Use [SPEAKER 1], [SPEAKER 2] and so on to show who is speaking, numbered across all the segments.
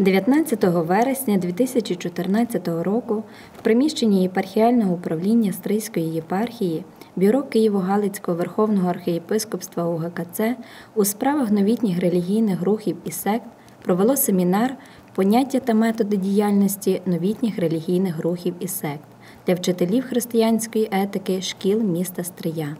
[SPEAKER 1] 19 вересня 2014 року в приміщенні єпархіального управління Стрийської єпархії Бюро Києво-Галицького Верховного архієпископства УГКЦ у справах новітніх релігійних рухів і сект провело семінар поняття та методи діяльності новітніх релігійних рухів і сект для вчителів християнської етики шкіл міста Стрия.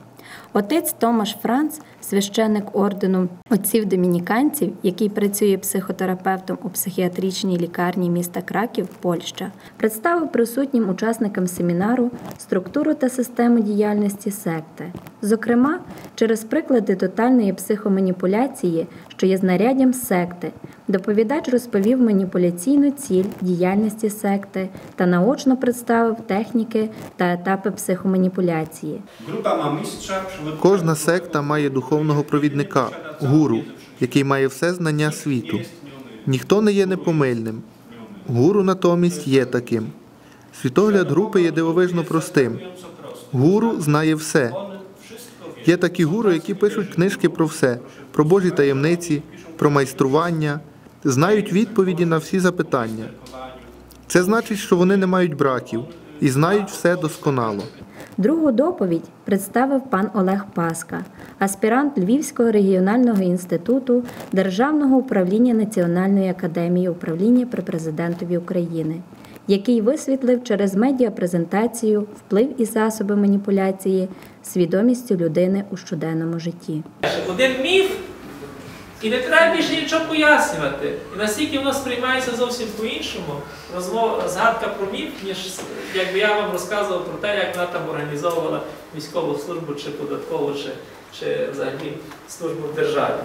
[SPEAKER 1] Отець Томаш Франц, священник ордену отців домініканців, який працює психотерапевтом у психіатричній лікарні міста Краків, Польща, представив присутнім учасникам семінару структуру та систему діяльності секти. Зокрема, через приклади тотальної психоманіпуляції, що є знаряддям секти, доповідач розповів маніпуляційну ціль діяльності секти та наочно представив техніки та етапи психоманіпуляції.
[SPEAKER 2] Кожна секта має духовного провідника, гуру, який має все знання світу. Ніхто не є непомильним. Гуру натомість є таким. Світогляд групи є дивовижно простим. Гуру знає все. Є такі гуру, які пишуть книжки про все, про Божі таємниці, про майстрування, знають відповіді на всі запитання. Це значить, що вони не мають браків і знають все досконало.
[SPEAKER 1] Другу доповідь представив пан Олег Паска, аспірант Львівського регіонального інституту Державного управління Національної академії управління при президентові України, який висвітлив через медіапрезентацію вплив і засоби маніпуляції свідомістю людини у щоденному житті.
[SPEAKER 3] Один міф, і не треба більше нічого пояснювати. І наскільки воно сприймається зовсім по-іншому, розмова, згадка про міф, ніж якби я вам розказував про те, як вона там організовувала військову службу чи податкову, чи, чи взагалі службу в державі.